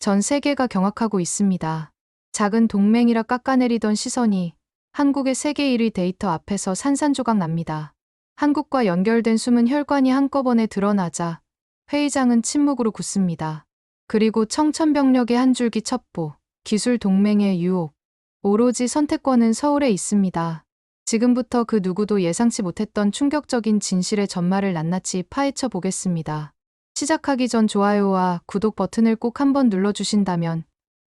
전 세계가 경악하고 있습니다. 작은 동맹이라 깎아내리던 시선이 한국의 세계 1위 데이터 앞에서 산산조각 납니다. 한국과 연결된 숨은 혈관이 한꺼번에 드러나자 회의장은 침묵으로 굳습니다. 그리고 청천벽력의 한 줄기 첩보, 기술 동맹의 유혹, 오로지 선택권은 서울에 있습니다. 지금부터 그 누구도 예상치 못했던 충격적인 진실의 전말을 낱낱이 파헤쳐 보겠습니다. 시작하기 전 좋아요와 구독 버튼을 꼭 한번 눌러주신다면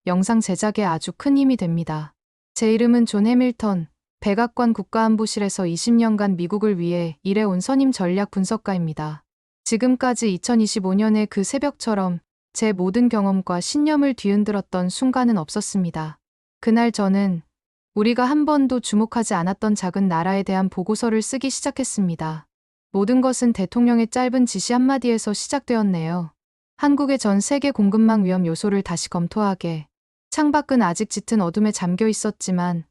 영상 제작에 아주 큰 힘이 됩니다. 제 이름은 존 해밀턴, 백악관 국가안보실에서 20년간 미국을 위해 일해온 선임 전략 분석가입니다. 지금까지 2025년의 그 새벽처럼 제 모든 경험과 신념을 뒤흔들었던 순간은 없었습니다. 그날 저는 우리가 한 번도 주목하지 않았던 작은 나라에 대한 보고서를 쓰기 시작했습니다. 모든 것은 대통령의 짧은 지시 한마디에서 시작되었네요. 한국의 전 세계 공급망 위험 요소를 다시 검토하게. 창밖은 아직 짙은 어둠에 잠겨 있었지만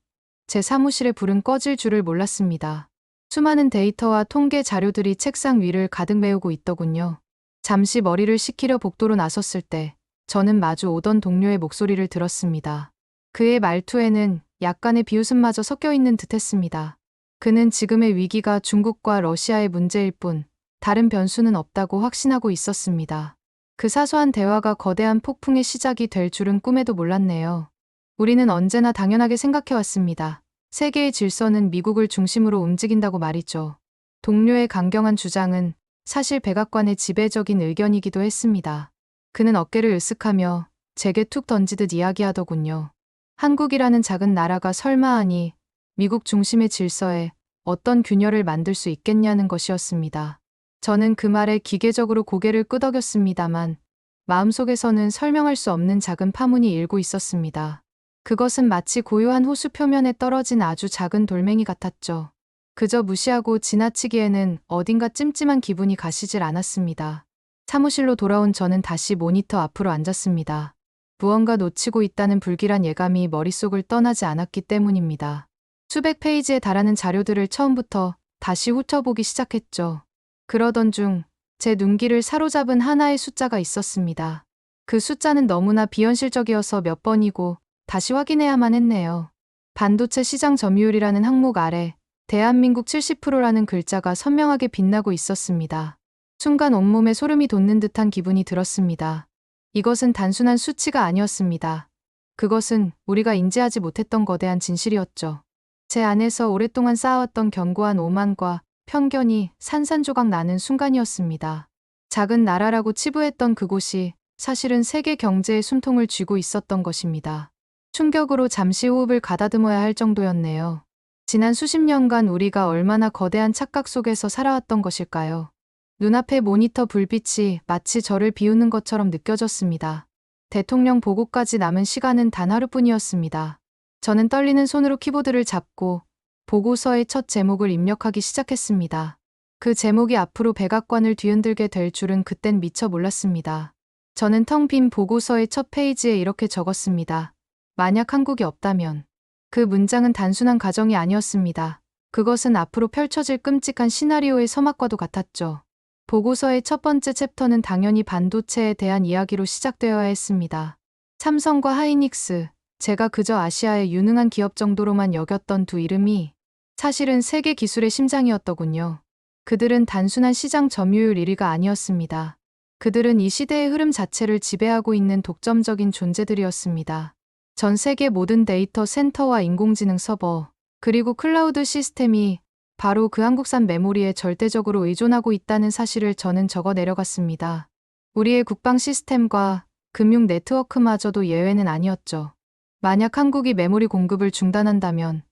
제 사무실의 불은 꺼질 줄을 몰랐습니다. 수많은 데이터와 통계 자료들이 책상 위를 가득 메우고 있더군요. 잠시 머리를 식히려 복도로 나섰을 때 저는 마주 오던 동료의 목소리를 들었습니다. 그의 말투에는 약간의 비웃음마저 섞여 있는 듯 했습니다. 그는 지금의 위기가 중국과 러시아의 문제일 뿐 다른 변수는 없다고 확신하고 있었습니다. 그 사소한 대화가 거대한 폭풍의 시작이 될 줄은 꿈에도 몰랐네요. 우리는 언제나 당연하게 생각해왔습니다. 세계의 질서는 미국을 중심으로 움직인다고 말이죠. 동료의 강경한 주장은 사실 백악관의 지배적인 의견이기도 했습니다. 그는 어깨를 으쓱하며 제게 툭 던지듯 이야기하더군요. 한국이라는 작은 나라가 설마 하니 미국 중심의 질서에 어떤 균열을 만들 수 있겠냐는 것이었습니다. 저는 그 말에 기계적으로 고개를 끄덕였습니다만 마음속에서는 설명할 수 없는 작은 파문이 일고 있었습니다. 그것은 마치 고요한 호수 표면에 떨어진 아주 작은 돌멩이 같았죠. 그저 무시하고 지나치기에는 어딘가 찜찜한 기분이 가시질 않았습니다. 사무실로 돌아온 저는 다시 모니터 앞으로 앉았습니다. 무언가 놓치고 있다는 불길한 예감이 머릿속을 떠나지 않았기 때문입니다. 수백 페이지에 달하는 자료들을 처음부터 다시 훑어보기 시작했죠. 그러던 중 제 눈길을 사로잡은 하나의 숫자가 있었습니다. 그 숫자는 너무나 비현실적이어서 몇 번이고 다시 확인해야만 했네요. 반도체 시장 점유율이라는 항목 아래 대한민국 70%라는 글자가 선명하게 빛나고 있었습니다. 순간 온몸에 소름이 돋는 듯한 기분이 들었습니다. 이것은 단순한 수치가 아니었습니다. 그것은 우리가 인지하지 못했던 거대한 진실이었죠. 제 안에서 오랫동안 쌓아왔던 견고한 오만과 편견이 산산조각 나는 순간이었습니다. 작은 나라라고 치부했던 그곳이 사실은 세계 경제의 숨통을 쥐고 있었던 것입니다. 충격으로 잠시 호흡을 가다듬어야 할 정도였네요. 지난 수십 년간 우리가 얼마나 거대한 착각 속에서 살아왔던 것일까요? 눈앞의 모니터 불빛이 마치 저를 비우는 것처럼 느껴졌습니다. 대통령 보고까지 남은 시간은 단 하루뿐이었습니다. 저는 떨리는 손으로 키보드를 잡고 보고서의 첫 제목을 입력하기 시작했습니다. 그 제목이 앞으로 백악관을 뒤흔들게 될 줄은 그땐 미처 몰랐습니다. 저는 텅 빈 보고서의 첫 페이지에 이렇게 적었습니다. 만약 한국이 없다면. 그 문장은 단순한 가정이 아니었습니다. 그것은 앞으로 펼쳐질 끔찍한 시나리오의 서막과도 같았죠. 보고서의 첫 번째 챕터는 당연히 반도체에 대한 이야기로 시작되어야 했습니다. 삼성과 하이닉스, 제가 그저 아시아의 유능한 기업 정도로만 여겼던 두 이름이 사실은 세계 기술의 심장이었더군요. 그들은 단순한 시장 점유율 1위가 아니었습니다. 그들은 이 시대의 흐름 자체를 지배하고 있는 독점적인 존재들이었습니다. 전 세계 모든 데이터 센터와 인공지능 서버, 그리고 클라우드 시스템이 바로 그 한국산 메모리에 절대적으로 의존하고 있다는 사실을 저는 적어 내려갔습니다. 우리의 국방 시스템과 금융 네트워크마저도 예외는 아니었죠. 만약 한국이 메모리 공급을 중단한다면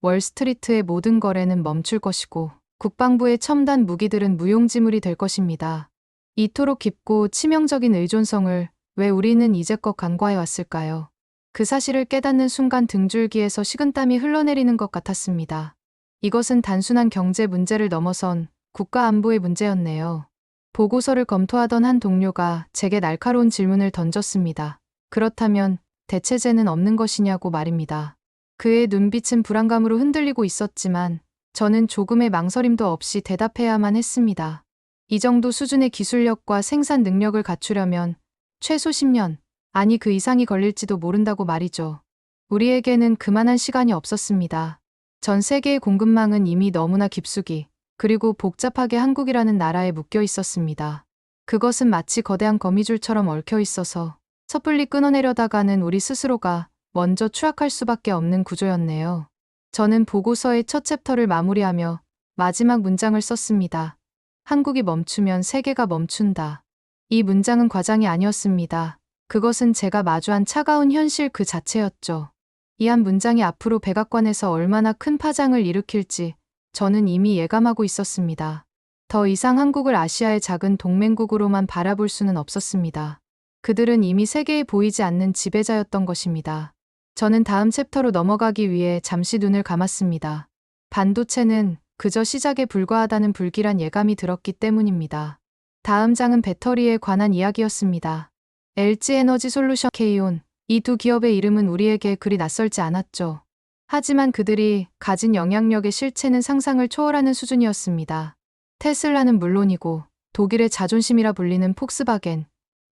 월스트리트의 모든 거래는 멈출 것이고 국방부의 첨단 무기들은 무용지물이 될 것입니다. 이토록 깊고 치명적인 의존성을 왜 우리는 이제껏 간과해 왔을까요? 그 사실을 깨닫는 순간 등줄기에서 식은땀이 흘러내리는 것 같았습니다. 이것은 단순한 경제 문제를 넘어선 국가 안보의 문제였네요. 보고서를 검토하던 한 동료가 제게 날카로운 질문을 던졌습니다. 그렇다면 대체제는 없는 것이냐고 말입니다. 그의 눈빛은 불안감으로 흔들리고 있었지만 저는 조금의 망설임도 없이 대답해야만 했습니다. 이 정도 수준의 기술력과 생산 능력을 갖추려면 최소 10년, 아니 그 이상이 걸릴지도 모른다고 말이죠. 우리에게는 그만한 시간이 없었습니다. 전 세계의 공급망은 이미 너무나 깊숙이 그리고 복잡하게 한국이라는 나라에 묶여 있었습니다. 그것은 마치 거대한 거미줄처럼 얽혀 있어서 섣불리 끊어내려다가는 우리 스스로가 먼저 추락할 수밖에 없는 구조였네요. 저는 보고서의 첫 챕터를 마무리하며 마지막 문장을 썼습니다. 한국이 멈추면 세계가 멈춘다. 이 문장은 과장이 아니었습니다. 그것은 제가 마주한 차가운 현실 그 자체였죠. 이 한 문장이 앞으로 백악관에서 얼마나 큰 파장을 일으킬지 저는 이미 예감하고 있었습니다. 더 이상 한국을 아시아의 작은 동맹국으로만 바라볼 수는 없었습니다. 그들은 이미 세계에 보이지 않는 지배자였던 것입니다. 저는 다음 챕터로 넘어가기 위해 잠시 눈을 감았습니다. 반도체는 그저 시작에 불과하다는 불길한 예감이 들었기 때문입니다. 다음 장은 배터리에 관한 이야기였습니다. LG 에너지 솔루션 K온 이 두 기업의 이름은 우리에게 그리 낯설지 않았죠. 하지만 그들이 가진 영향력의 실체는 상상을 초월하는 수준이었습니다. 테슬라는 물론이고 독일의 자존심이라 불리는 폭스바겐,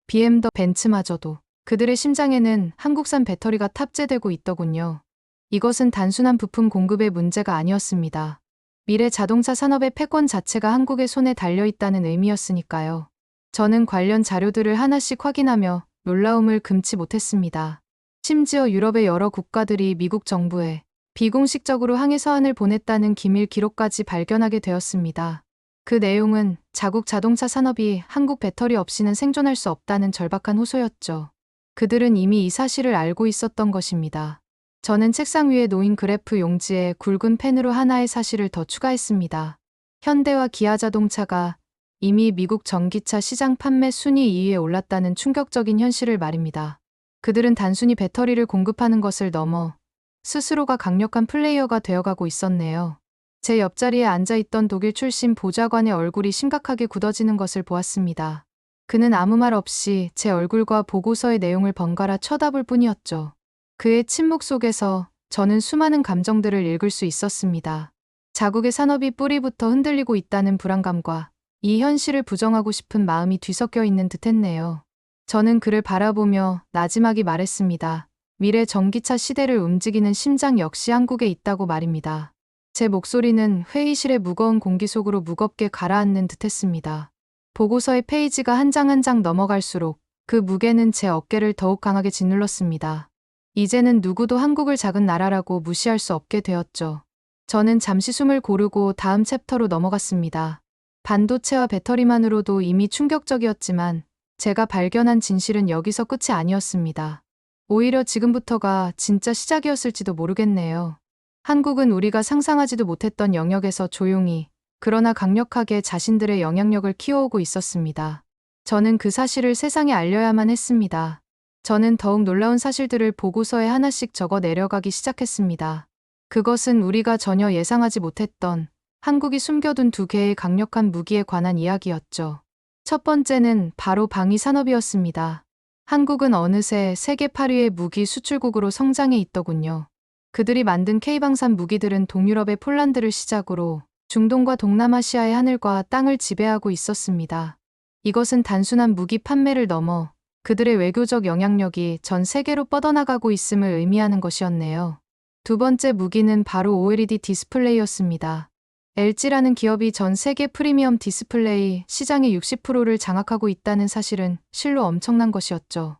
BMW, 벤츠마저도 그들의 심장에는 한국산 배터리가 탑재되고 있더군요. 이것은 단순한 부품 공급의 문제가 아니었습니다. 미래 자동차 산업의 패권 자체가 한국의 손에 달려 있다는 의미였으니까요. 저는 관련 자료들을 하나씩 확인하며 놀라움을 금치 못했습니다. 심지어 유럽의 여러 국가들이 미국 정부에 비공식적으로 항해 서한을 보냈다는 기밀 기록까지 발견하게 되었습니다. 그 내용은 자국 자동차 산업이 한국 배터리 없이는 생존할 수 없다는 절박한 호소였죠. 그들은 이미 이 사실을 알고 있었던 것입니다. 저는 책상 위에 놓인 그래프 용지에 굵은 펜으로 하나의 사실을 더 추가했습니다. 현대와 기아 자동차가 이미 미국 전기차 시장 판매 순위 2위에 올랐다는 충격적인 현실을 말입니다. 그들은 단순히 배터리를 공급하는 것을 넘어 스스로가 강력한 플레이어가 되어가고 있었네요. 제 옆자리에 앉아있던 독일 출신 보좌관의 얼굴이 심각하게 굳어지는 것을 보았습니다. 그는 아무 말 없이 제 얼굴과 보고서의 내용을 번갈아 쳐다볼 뿐이었죠. 그의 침묵 속에서 저는 수많은 감정들을 읽을 수 있었습니다. 자국의 산업이 뿌리부터 흔들리고 있다는 불안감과 이 현실을 부정하고 싶은 마음이 뒤섞여 있는 듯 했네요. 저는 그를 바라보며 나지막이 말했습니다. 미래 전기차 시대를 움직이는 심장 역시 한국에 있다고 말입니다. 제 목소리는 회의실의 무거운 공기 속으로 무겁게 가라앉는 듯 했습니다. 보고서의 페이지가 한 장 한 장 넘어갈수록 그 무게는 제 어깨를 더욱 강하게 짓눌렀습니다. 이제는 누구도 한국을 작은 나라라고 무시할 수 없게 되었죠. 저는 잠시 숨을 고르고 다음 챕터로 넘어갔습니다. 반도체와 배터리만으로도 이미 충격적이었지만 제가 발견한 진실은 여기서 끝이 아니었습니다. 오히려 지금부터가 진짜 시작이었을지도 모르겠네요. 한국은 우리가 상상하지도 못했던 영역에서 조용히 그러나 강력하게 자신들의 영향력을 키워오고 있었습니다. 저는 그 사실을 세상에 알려야만 했습니다. 저는 더욱 놀라운 사실들을 보고서에 하나씩 적어 내려가기 시작했습니다. 그것은 우리가 전혀 예상하지 못했던 한국이 숨겨둔 두 개의 강력한 무기에 관한 이야기였죠. 첫 번째는 바로 방위 산업이었습니다. 한국은 어느새 세계 8위의 무기 수출국으로 성장해 있더군요. 그들이 만든 K방산 무기들은 동유럽의 폴란드를 시작으로 중동과 동남아시아의 하늘과 땅을 지배하고 있었습니다. 이것은 단순한 무기 판매를 넘어 그들의 외교적 영향력이 전 세계로 뻗어나가고 있음을 의미하는 것이었네요. 두 번째 무기는 바로 OLED 디스플레이였습니다. LG라는 기업이 전 세계 프리미엄 디스플레이 시장의 60%를 장악하고 있다는 사실은 실로 엄청난 것이었죠.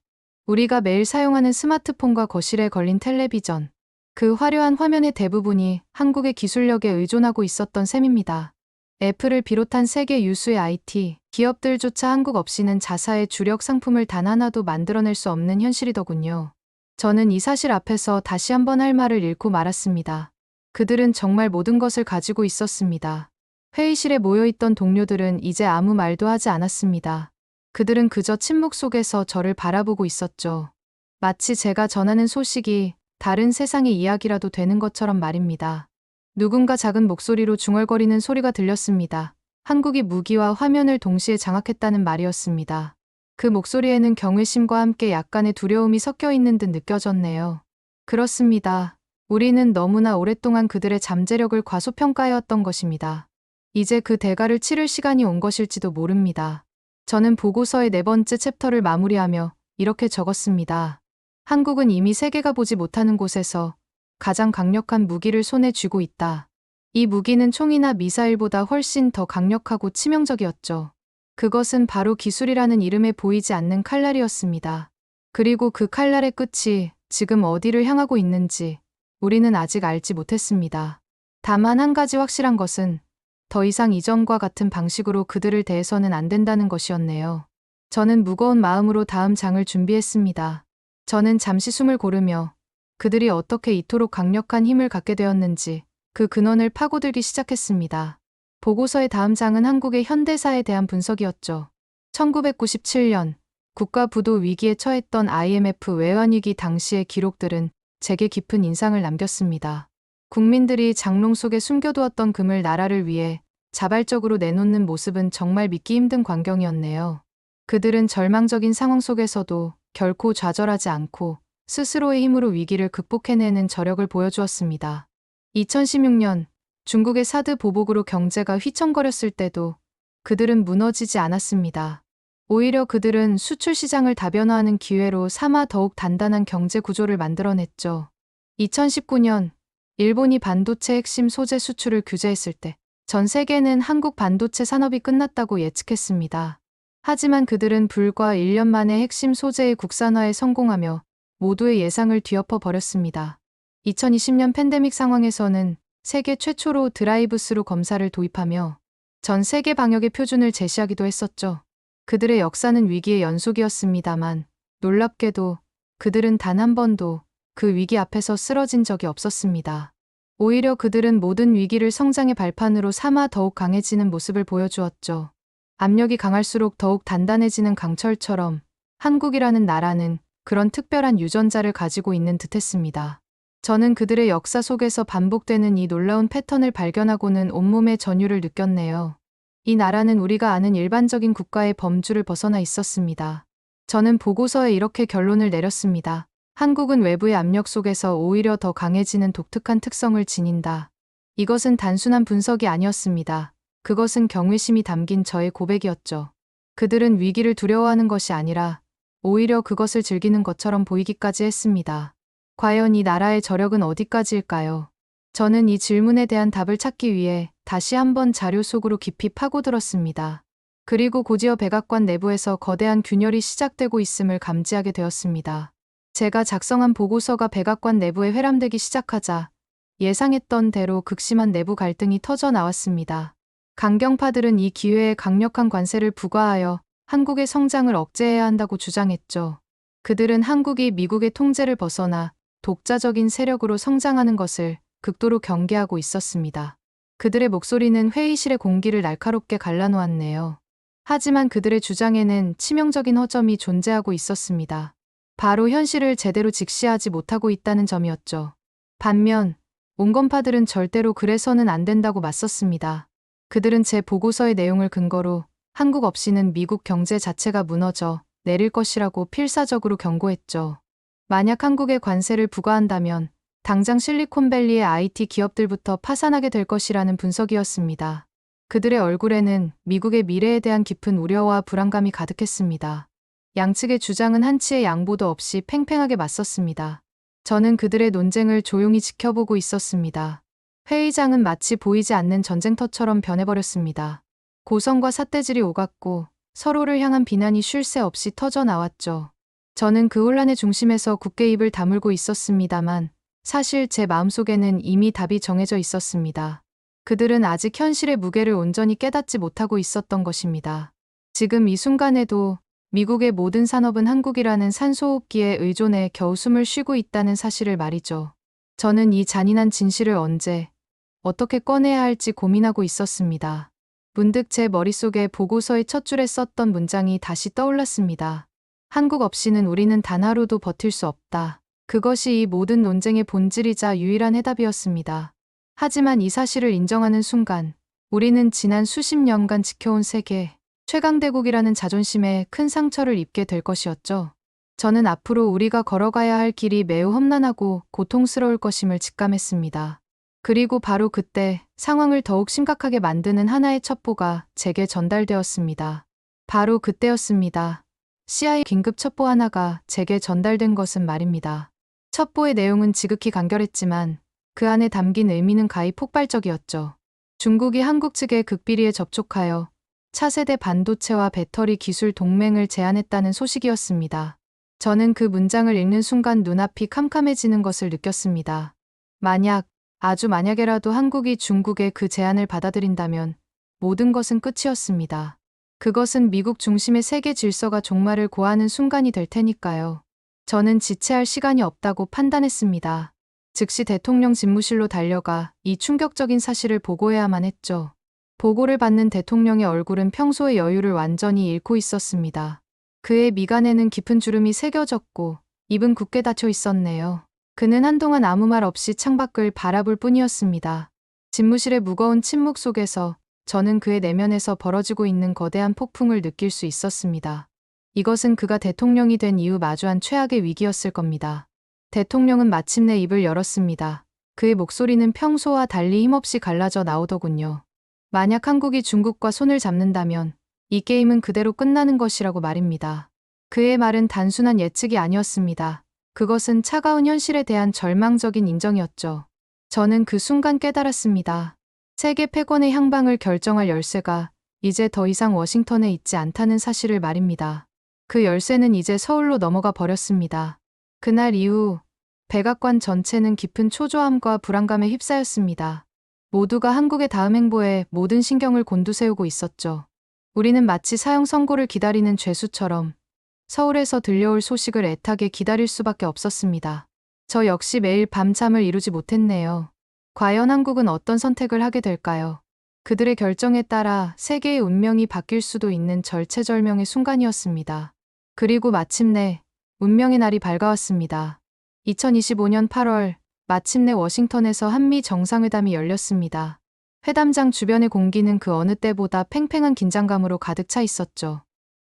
우리가 매일 사용하는 스마트폰과 거실에 걸린 텔레비전, 그 화려한 화면의 대부분이 한국의 기술력에 의존하고 있었던 셈입니다. 애플을 비롯한 세계 유수의 IT 기업들조차 한국 없이는 자사의 주력 상품을 단 하나도 만들어낼 수 없는 현실이더군요. 저는 이 사실 앞에서 다시 한번 할 말을 잃고 말았습니다. 그들은 정말 모든 것을 가지고 있었습니다. 회의실에 모여있던 동료들은 이제 아무 말도 하지 않았습니다. 그들은 그저 침묵 속에서 저를 바라보고 있었죠. 마치 제가 전하는 소식이 다른 세상의 이야기라도 되는 것처럼 말입니다. 누군가 작은 목소리로 중얼거리는 소리가 들렸습니다. 한국이 무기와 화면을 동시에 장악했다는 말이었습니다. 그 목소리에는 경외심과 함께 약간의 두려움이 섞여 있는 듯 느껴졌네요. 그렇습니다. 우리는 너무나 오랫동안 그들의 잠재력을 과소평가해왔던 것입니다. 이제 그 대가를 치를 시간이 온 것일지도 모릅니다. 저는 보고서의 네 번째 챕터를 마무리하며 이렇게 적었습니다. 한국은 이미 세계가 보지 못하는 곳에서 가장 강력한 무기를 손에 쥐고 있다. 이 무기는 총이나 미사일보다 훨씬 더 강력하고 치명적이었죠. 그것은 바로 기술이라는 이름에 보이지 않는 칼날이었습니다. 그리고 그 칼날의 끝이 지금 어디를 향하고 있는지 우리는 아직 알지 못했습니다. 다만 한 가지 확실한 것은 더 이상 이전과 같은 방식으로 그들을 대해서는 안 된다는 것이었네요. 저는 무거운 마음으로 다음 장을 준비했습니다. 저는 잠시 숨을 고르며 그들이 어떻게 이토록 강력한 힘을 갖게 되었는지 그 근원을 파고들기 시작했습니다. 보고서의 다음 장은 한국의 현대사에 대한 분석이었죠. 1997년 국가 부도 위기에 처했던 IMF 외환위기 당시의 기록들은 제게 깊은 인상을 남겼습니다. 국민들이 장롱 속에 숨겨두었던 금을 나라를 위해 자발적으로 내놓는 모습은 정말 믿기 힘든 광경이었네요. 그들은 절망적인 상황 속에서도 결코 좌절하지 않고 스스로의 힘으로 위기를 극복해내는 저력을 보여주었습니다. 2016년 중국의 사드 보복으로 경제가 휘청거렸을 때도 그들은 무너지지 않았습니다. 오히려 그들은 수출 시장을 다변화하는 기회로 삼아 더욱 단단한 경제 구조를 만들어냈죠. 2019년 일본이 반도체 핵심 소재 수출을 규제했을 때 전 세계는 한국 반도체 산업이 끝났다고 예측했습니다. 하지만 그들은 불과 1년 만에 핵심 소재의 국산화에 성공하며 모두의 예상을 뒤엎어 버렸습니다. 2020년 팬데믹 상황에서는 세계 최초로 드라이브스루 검사를 도입하며 전 세계 방역의 표준을 제시하기도 했었죠. 그들의 역사는 위기의 연속이었습니다만 놀랍게도 그들은 단 한 번도 그 위기 앞에서 쓰러진 적이 없었습니다. 오히려 그들은 모든 위기를 성장의 발판으로 삼아 더욱 강해지는 모습을 보여주었죠. 압력이 강할수록 더욱 단단해지는 강철처럼 한국이라는 나라는 그런 특별한 유전자를 가지고 있는 듯 했습니다. 저는 그들의 역사 속에서 반복되는 이 놀라운 패턴을 발견하고는 온몸의 전율을 느꼈네요. 이 나라는 우리가 아는 일반적인 국가의 범주를 벗어나 있었습니다. 저는 보고서에 이렇게 결론을 내렸습니다. 한국은 외부의 압력 속에서 오히려 더 강해지는 독특한 특성을 지닌다. 이것은 단순한 분석이 아니었습니다. 그것은 경외심이 담긴 저의 고백이었죠. 그들은 위기를 두려워하는 것이 아니라 오히려 그것을 즐기는 것처럼 보이기까지 했습니다. 과연 이 나라의 저력은 어디까지일까요? 저는 이 질문에 대한 답을 찾기 위해 다시 한번 자료 속으로 깊이 파고들었습니다. 그리고 고지어 백악관 내부에서 거대한 균열이 시작되고 있음을 감지하게 되었습니다. 제가 작성한 보고서가 백악관 내부에 회람되기 시작하자 예상했던 대로 극심한 내부 갈등이 터져 나왔습니다. 강경파들은 이 기회에 강력한 관세를 부과하여 한국의 성장을 억제해야 한다고 주장했죠. 그들은 한국이 미국의 통제를 벗어나 독자적인 세력으로 성장하는 것을 극도로 경계하고 있었습니다. 그들의 목소리는 회의실의 공기를 날카롭게 갈라놓았네요. 하지만 그들의 주장에는 치명적인 허점이 존재하고 있었습니다. 바로 현실을 제대로 직시하지 못하고 있다는 점이었죠. 반면 온건파들은 절대로 그래서는 안 된다고 맞섰습니다. 그들은 제 보고서의 내용을 근거로 한국 없이는 미국 경제 자체가 무너져 내릴 것이라고 필사적으로 경고했죠. 만약 한국에 관세를 부과한다면 당장 실리콘밸리의 IT 기업들부터 파산하게 될 것이라는 분석이었습니다. 그들의 얼굴에는 미국의 미래에 대한 깊은 우려와 불안감이 가득했습니다. 양측의 주장은 한치의 양보도 없이 팽팽하게 맞섰습니다. 저는 그들의 논쟁을 조용히 지켜보고 있었습니다. 회의장은 마치 보이지 않는 전쟁터처럼 변해버렸습니다. 고성과 삿대질이 오갔고 서로를 향한 비난이 쉴 새 없이 터져 나왔죠. 저는 그 혼란의 중심에서 굳게 입을 다물고 있었습니다만 사실 제 마음속에는 이미 답이 정해져 있었습니다. 그들은 아직 현실의 무게를 온전히 깨닫지 못하고 있었던 것입니다. 지금 이 순간에도 미국의 모든 산업은 한국이라는 산소호흡기에 의존해 겨우 숨을 쉬고 있다는 사실을 말이죠. 저는 이 잔인한 진실을 언제, 어떻게 꺼내야 할지 고민하고 있었습니다. 문득 제 머릿속에 보고서의 첫 줄에 썼던 문장이 다시 떠올랐습니다. 한국 없이는 우리는 단 하루도 버틸 수 없다. 그것이 이 모든 논쟁의 본질이자 유일한 해답이었습니다. 하지만 이 사실을 인정하는 순간, 우리는 지난 수십 년간 지켜온 세계, 최강대국이라는 자존심에 큰 상처를 입게 될 것이었죠. 저는 앞으로 우리가 걸어가야 할 길이 매우 험난하고 고통스러울 것임을 직감했습니다. 그리고 바로 그때 상황을 더욱 심각하게 만드는 하나의 첩보가 제게 전달되었습니다. 바로 그때였습니다. CIA 긴급 첩보 하나가 제게 전달된 것은 말입니다. 첩보의 내용은 지극히 간결했지만 그 안에 담긴 의미는 가히 폭발적이었죠. 중국이 한국 측에 극비리에 접촉하여 차세대 반도체와 배터리 기술 동맹을 제안했다는 소식이었습니다. 저는 그 문장을 읽는 순간 눈앞이 캄캄해지는 것을 느꼈습니다. 만약, 아주 만약에라도 한국이 중국의 그 제안을 받아들인다면 모든 것은 끝이었습니다. 그것은 미국 중심의 세계 질서가 종말을 고하는 순간이 될 테니까요. 저는 지체할 시간이 없다고 판단했습니다. 즉시 대통령 집무실로 달려가 이 충격적인 사실을 보고해야만 했죠. 보고를 받는 대통령의 얼굴은 평소의 여유를 완전히 잃고 있었습니다. 그의 미간에는 깊은 주름이 새겨졌고 입은 굳게 닫혀 있었네요. 그는 한동안 아무 말 없이 창밖을 바라볼 뿐이었습니다. 집무실의 무거운 침묵 속에서 저는 그의 내면에서 벌어지고 있는 거대한 폭풍을 느낄 수 있었습니다. 이것은 그가 대통령이 된 이후 마주한 최악의 위기였을 겁니다. 대통령은 마침내 입을 열었습니다. 그의 목소리는 평소와 달리 힘없이 갈라져 나오더군요. 만약 한국이 중국과 손을 잡는다면 이 게임은 그대로 끝나는 것이라고 말입니다. 그의 말은 단순한 예측이 아니었습니다. 그것은 차가운 현실에 대한 절망적인 인정이었죠. 저는 그 순간 깨달았습니다. 세계 패권의 향방을 결정할 열쇠가 이제 더 이상 워싱턴에 있지 않다는 사실을 말입니다. 그 열쇠는 이제 서울로 넘어가 버렸습니다. 그날 이후 백악관 전체는 깊은 초조함과 불안감에 휩싸였습니다. 모두가 한국의 다음 행보에 모든 신경을 곤두세우고 있었죠. 우리는 마치 사형 선고를 기다리는 죄수처럼 서울에서 들려올 소식을 애타게 기다릴 수밖에 없었습니다. 저 역시 매일 밤잠을 이루지 못했네요. 과연 한국은 어떤 선택을 하게 될까요? 그들의 결정에 따라 세계의 운명이 바뀔 수도 있는 절체절명의 순간이었습니다. 그리고 마침내 운명의 날이 밝아왔습니다. 2025년 8월 마침내 워싱턴에서 한미 정상회담이 열렸습니다. 회담장 주변의 공기는 그 어느 때보다 팽팽한 긴장감으로 가득 차 있었죠.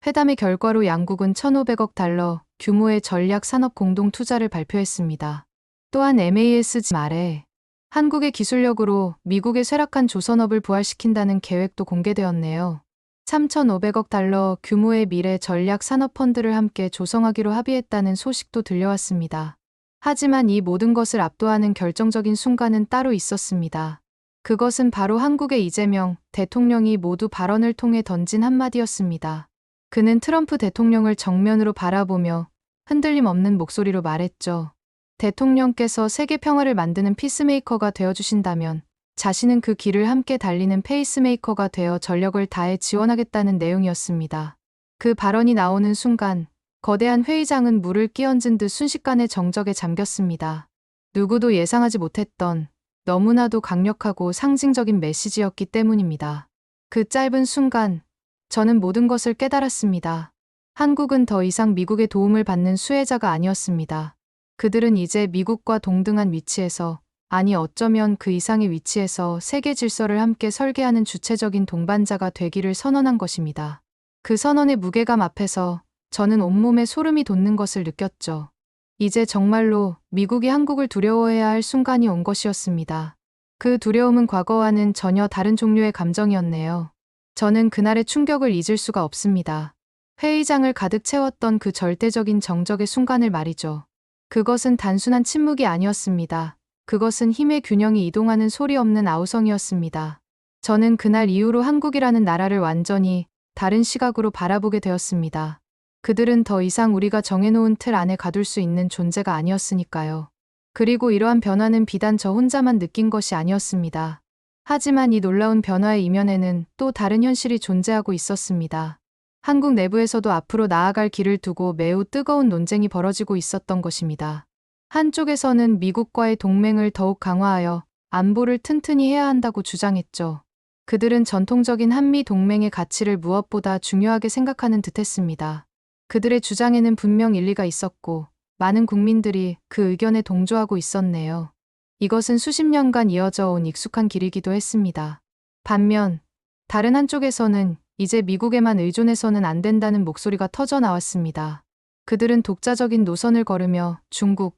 회담의 결과로 양국은 1,500억 달러 규모의 전략 산업 공동 투자를 발표했습니다. 또한 MASG 말에 한국의 기술력으로 미국의 쇠락한 조선업을 부활시킨다는 계획도 공개되었네요. 3,500억 달러 규모의 미래 전략 산업 펀드를 함께 조성하기로 합의했다는 소식도 들려왔습니다. 하지만 이 모든 것을 압도하는 결정적인 순간은 따로 있었습니다. 그것은 바로 한국의 이재명 대통령이 모두 발언을 통해 던진 한마디였습니다. 그는 트럼프 대통령을 정면으로 바라보며 흔들림 없는 목소리로 말했죠. 대통령께서 세계 평화를 만드는 피스메이커가 되어주신다면 자신은 그 길을 함께 달리는 페이스메이커가 되어 전력을 다해 지원하겠다는 내용이었습니다. 그 발언이 나오는 순간 거대한 회의장은 물을 끼얹은 듯 순식간에 정적에 잠겼습니다. 누구도 예상하지 못했던 너무나도 강력하고 상징적인 메시지였기 때문입니다. 그 짧은 순간 저는 모든 것을 깨달았습니다. 한국은 더 이상 미국의 도움을 받는 수혜자가 아니었습니다. 그들은 이제 미국과 동등한 위치에서 아니 어쩌면 그 이상의 위치에서 세계 질서를 함께 설계하는 주체적인 동반자가 되기를 선언한 것입니다. 그 선언의 무게감 앞에서 저는 온몸에 소름이 돋는 것을 느꼈죠. 이제 정말로 미국이 한국을 두려워해야 할 순간이 온 것이었습니다. 그 두려움은 과거와는 전혀 다른 종류의 감정이었네요. 저는 그날의 충격을 잊을 수가 없습니다. 회의장을 가득 채웠던 그 절대적인 정적의 순간을 말이죠. 그것은 단순한 침묵이 아니었습니다. 그것은 힘의 균형이 이동하는 소리 없는 아우성이었습니다. 저는 그날 이후로 한국이라는 나라를 완전히 다른 시각으로 바라보게 되었습니다. 그들은 더 이상 우리가 정해놓은 틀 안에 가둘 수 있는 존재가 아니었으니까요. 그리고 이러한 변화는 비단 저 혼자만 느낀 것이 아니었습니다. 하지만 이 놀라운 변화의 이면에는 또 다른 현실이 존재하고 있었습니다. 한국 내부에서도 앞으로 나아갈 길을 두고 매우 뜨거운 논쟁이 벌어지고 있었던 것입니다. 한쪽에서는 미국과의 동맹을 더욱 강화하여 안보를 튼튼히 해야 한다고 주장했죠. 그들은 전통적인 한미 동맹의 가치를 무엇보다 중요하게 생각하는 듯 했습니다. 그들의 주장에는 분명 일리가 있었고, 많은 국민들이 그 의견에 동조하고 있었네요. 이것은 수십 년간 이어져 온 익숙한 길이기도 했습니다. 반면, 다른 한쪽에서는 이제 미국에만 의존해서는 안 된다는 목소리가 터져 나왔습니다. 그들은 독자적인 노선을 걸으며 중국,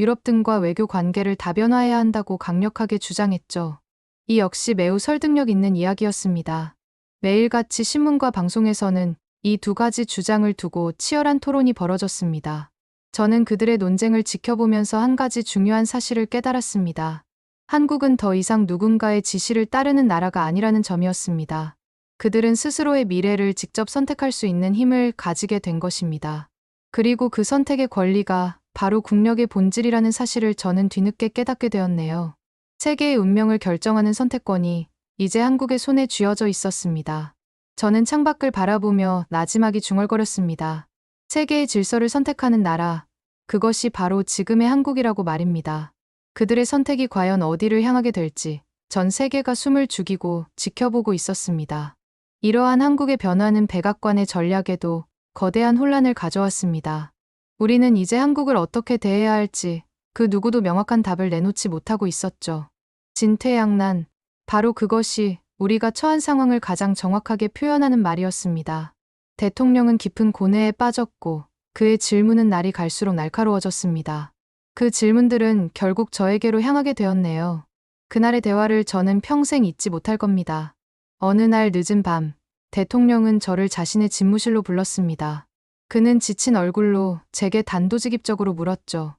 유럽 등과 외교 관계를 다변화해야 한다고 강력하게 주장했죠. 이 역시 매우 설득력 있는 이야기였습니다. 매일같이 신문과 방송에서는 이 두 가지 주장을 두고 치열한 토론이 벌어졌습니다. 저는 그들의 논쟁을 지켜보면서 한 가지 중요한 사실을 깨달았습니다. 한국은 더 이상 누군가의 지시를 따르는 나라가 아니라는 점이었습니다. 그들은 스스로의 미래를 직접 선택할 수 있는 힘을 가지게 된 것입니다. 그리고 그 선택의 권리가 바로 국력의 본질이라는 사실을 저는 뒤늦게 깨닫게 되었네요. 세계의 운명을 결정하는 선택권이 이제 한국의 손에 쥐어져 있었습니다. 저는 창밖을 바라보며 나지막이 중얼거렸습니다. 세계의 질서를 선택하는 나라, 그것이 바로 지금의 한국이라고 말입니다. 그들의 선택이 과연 어디를 향하게 될지 전 세계가 숨을 죽이고 지켜보고 있었습니다. 이러한 한국의 변화는 백악관의 전략에도 거대한 혼란을 가져왔습니다. 우리는 이제 한국을 어떻게 대해야 할지 그 누구도 명확한 답을 내놓지 못하고 있었죠. 진퇴양난, 바로 그것이 우리가 처한 상황을 가장 정확하게 표현하는 말이었습니다. 대통령은 깊은 고뇌에 빠졌고 그의 질문은 날이 갈수록 날카로워졌습니다. 그 질문들은 결국 저에게로 향하게 되었네요. 그날의 대화를 저는 평생 잊지 못할 겁니다. 어느 날 늦은 밤, 대통령은 저를 자신의 집무실로 불렀습니다. 그는 지친 얼굴로 제게 단도직입적으로 물었죠.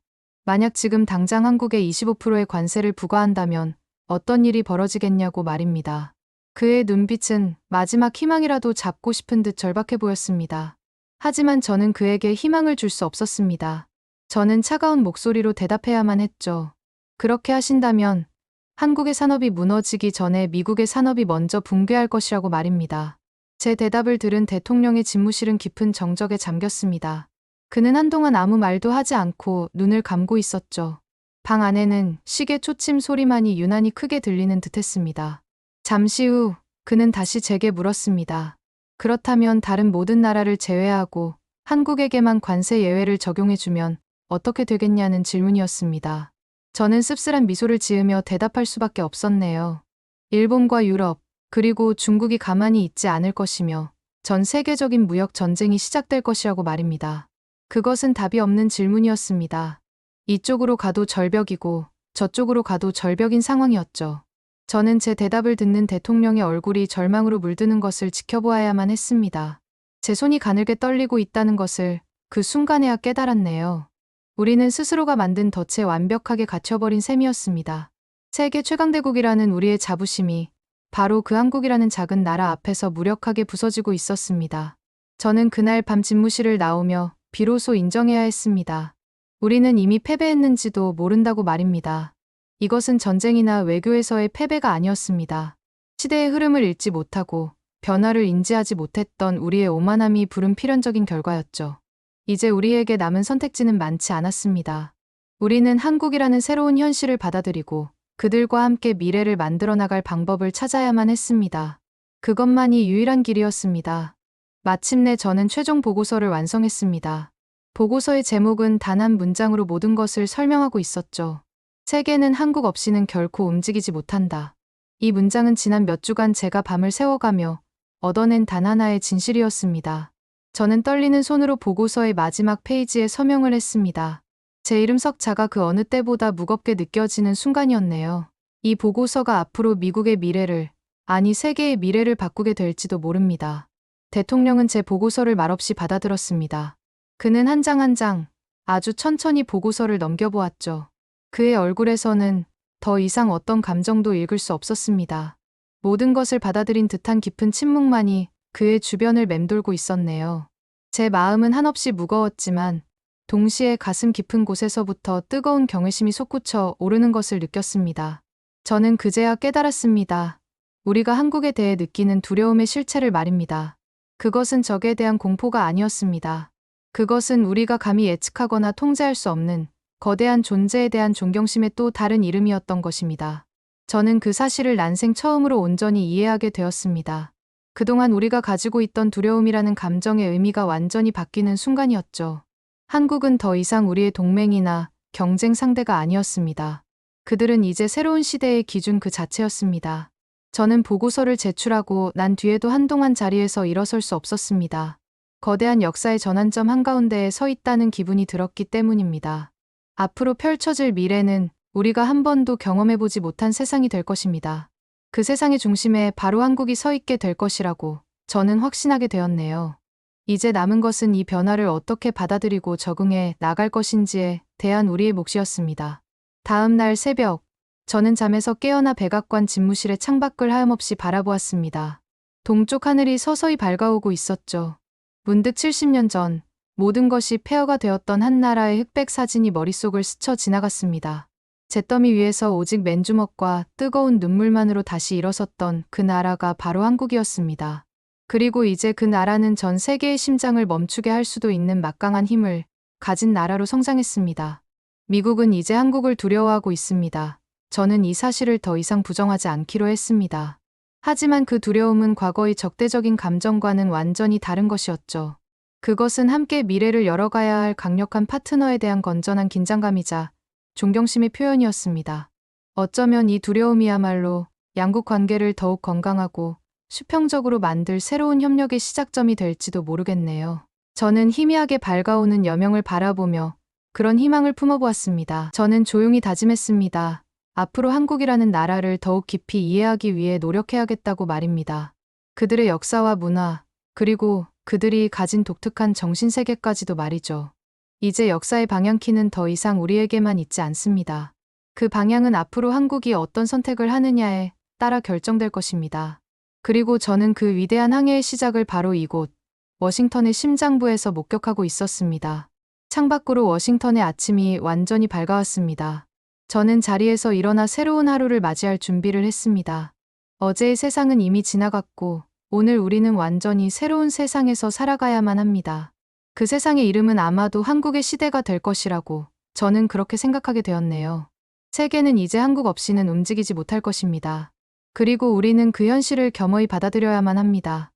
만약 지금 당장 한국에 25%의 관세를 부과한다면 어떤 일이 벌어지겠냐고 말입니다. 그의 눈빛은 마지막 희망이라도 잡고 싶은 듯 절박해 보였습니다. 하지만 저는 그에게 희망을 줄 수 없었습니다. 저는 차가운 목소리로 대답해야만 했죠. 그렇게 하신다면 한국의 산업이 무너지기 전에 미국의 산업이 먼저 붕괴할 것이라고 말입니다. 제 대답을 들은 대통령의 집무실은 깊은 정적에 잠겼습니다. 그는 한동안 아무 말도 하지 않고 눈을 감고 있었죠. 방 안에는 시계 초침 소리만이 유난히 크게 들리는 듯 했습니다. 잠시 후 그는 다시 제게 물었습니다. 그렇다면 다른 모든 나라를 제외하고 한국에게만 관세 예외를 적용해주면 어떻게 되겠냐는 질문이었습니다. 저는 씁쓸한 미소를 지으며 대답할 수밖에 없었네요. 일본과 유럽, 그리고 중국이 가만히 있지 않을 것이며 전 세계적인 무역 전쟁이 시작될 것이라고 말입니다. 그것은 답이 없는 질문이었습니다. 이쪽으로 가도 절벽이고 저쪽으로 가도 절벽인 상황이었죠. 저는 제 대답을 듣는 대통령의 얼굴이 절망으로 물드는 것을 지켜보아야만 했습니다. 제 손이 가늘게 떨리고 있다는 것을 그 순간에야 깨달았네요. 우리는 스스로가 만든 덫에 완벽하게 갇혀버린 셈이었습니다. 세계 최강대국이라는 우리의 자부심이 바로 그 한국이라는 작은 나라 앞에서 무력하게 부서지고 있었습니다. 저는 그날 밤 집무실을 나오며 비로소 인정해야 했습니다. 우리는 이미 패배했는지도 모른다고 말입니다. 이것은 전쟁이나 외교에서의 패배가 아니었습니다. 시대의 흐름을 읽지 못하고 변화를 인지하지 못했던 우리의 오만함이 부른 필연적인 결과였죠. 이제 우리에게 남은 선택지는 많지 않았습니다. 우리는 한국이라는 새로운 현실을 받아들이고 그들과 함께 미래를 만들어 나갈 방법을 찾아야만 했습니다. 그것만이 유일한 길이었습니다. 마침내 저는 최종 보고서를 완성했습니다. 보고서의 제목은 단 한 문장으로 모든 것을 설명하고 있었죠. 세계는 한국 없이는 결코 움직이지 못한다. 이 문장은 지난 몇 주간 제가 밤을 새워가며 얻어낸 단 하나의 진실이었습니다. 저는 떨리는 손으로 보고서의 마지막 페이지에 서명을 했습니다. 제 이름 석자가 그 어느 때보다 무겁게 느껴지는 순간이었네요. 이 보고서가 앞으로 미국의 미래를, 아니 세계의 미래를 바꾸게 될지도 모릅니다. 대통령은 제 보고서를 말없이 받아들었습니다. 그는 한 장 한장 아주 천천히 보고서를 넘겨보았죠. 그의 얼굴에서는 더 이상 어떤 감정도 읽을 수 없었습니다. 모든 것을 받아들인 듯한 깊은 침묵만이 그의 주변을 맴돌고 있었네요. 제 마음은 한없이 무거웠지만 동시에 가슴 깊은 곳에서부터 뜨거운 경외심이 솟구쳐 오르는 것을 느꼈습니다. 저는 그제야 깨달았습니다. 우리가 한국에 대해 느끼는 두려움의 실체를 말입니다. 그것은 적에 대한 공포가 아니었습니다. 그것은 우리가 감히 예측하거나 통제할 수 없는 거대한 존재에 대한 존경심의 또 다른 이름이었던 것입니다. 저는 그 사실을 난생 처음으로 온전히 이해하게 되었습니다. 그동안 우리가 가지고 있던 두려움이라는 감정의 의미가 완전히 바뀌는 순간이었죠. 한국은 더 이상 우리의 동맹이나 경쟁 상대가 아니었습니다. 그들은 이제 새로운 시대의 기준 그 자체였습니다. 저는 보고서를 제출하고 난 뒤에도 한동안 자리에서 일어설 수 없었습니다. 거대한 역사의 전환점 한가운데에 서 있다는 기분이 들었기 때문입니다. 앞으로 펼쳐질 미래는 우리가 한 번도 경험해보지 못한 세상이 될 것입니다. 그 세상의 중심에 바로 한국이 서 있게 될 것이라고 저는 확신하게 되었네요. 이제 남은 것은 이 변화를 어떻게 받아들이고 적응해 나갈 것인지에 대한 우리의 몫이었습니다. 다음 날 새벽, 저는 잠에서 깨어나 백악관 집무실의 창밖을 하염없이 바라보았습니다. 동쪽 하늘이 서서히 밝아오고 있었죠. 문득 70년 전, 모든 것이 폐허가 되었던 한 나라의 흑백 사진이 머릿속을 스쳐 지나갔습니다. 잿더미 위에서 오직 맨주먹과 뜨거운 눈물만으로 다시 일어섰던 그 나라가 바로 한국이었습니다. 그리고 이제 그 나라는 전 세계의 심장을 멈추게 할 수도 있는 막강한 힘을 가진 나라로 성장했습니다. 미국은 이제 한국을 두려워하고 있습니다. 저는 이 사실을 더 이상 부정하지 않기로 했습니다. 하지만 그 두려움은 과거의 적대적인 감정과는 완전히 다른 것이었죠. 그것은 함께 미래를 열어가야 할 강력한 파트너에 대한 건전한 긴장감이자 존경심의 표현이었습니다. 어쩌면 이 두려움이야말로 양국 관계를 더욱 건강하고 수평적으로 만들 새로운 협력의 시작점이 될지도 모르겠네요. 저는 희미하게 밝아오는 여명을 바라보며 그런 희망을 품어보았습니다. 저는 조용히 다짐했습니다. 앞으로 한국이라는 나라를 더욱 깊이 이해하기 위해 노력해야겠다고 말입니다. 그들의 역사와 문화, 그리고 그들이 가진 독특한 정신세계까지도 말이죠. 이제 역사의 방향키는 더 이상 우리에게만 있지 않습니다. 그 방향은 앞으로 한국이 어떤 선택을 하느냐에 따라 결정될 것입니다. 그리고 저는 그 위대한 항해의 시작을 바로 이곳, 워싱턴의 심장부에서 목격하고 있었습니다. 창밖으로 워싱턴의 아침이 완전히 밝아왔습니다. 저는 자리에서 일어나 새로운 하루를 맞이할 준비를 했습니다. 어제의 세상은 이미 지나갔고, 오늘 우리는 완전히 새로운 세상에서 살아가야만 합니다. 그 세상의 이름은 아마도 한국의 시대가 될 것이라고 저는 그렇게 생각하게 되었네요. 세계는 이제 한국 없이는 움직이지 못할 것입니다. 그리고 우리는 그 현실을 겸허히 받아들여야만 합니다.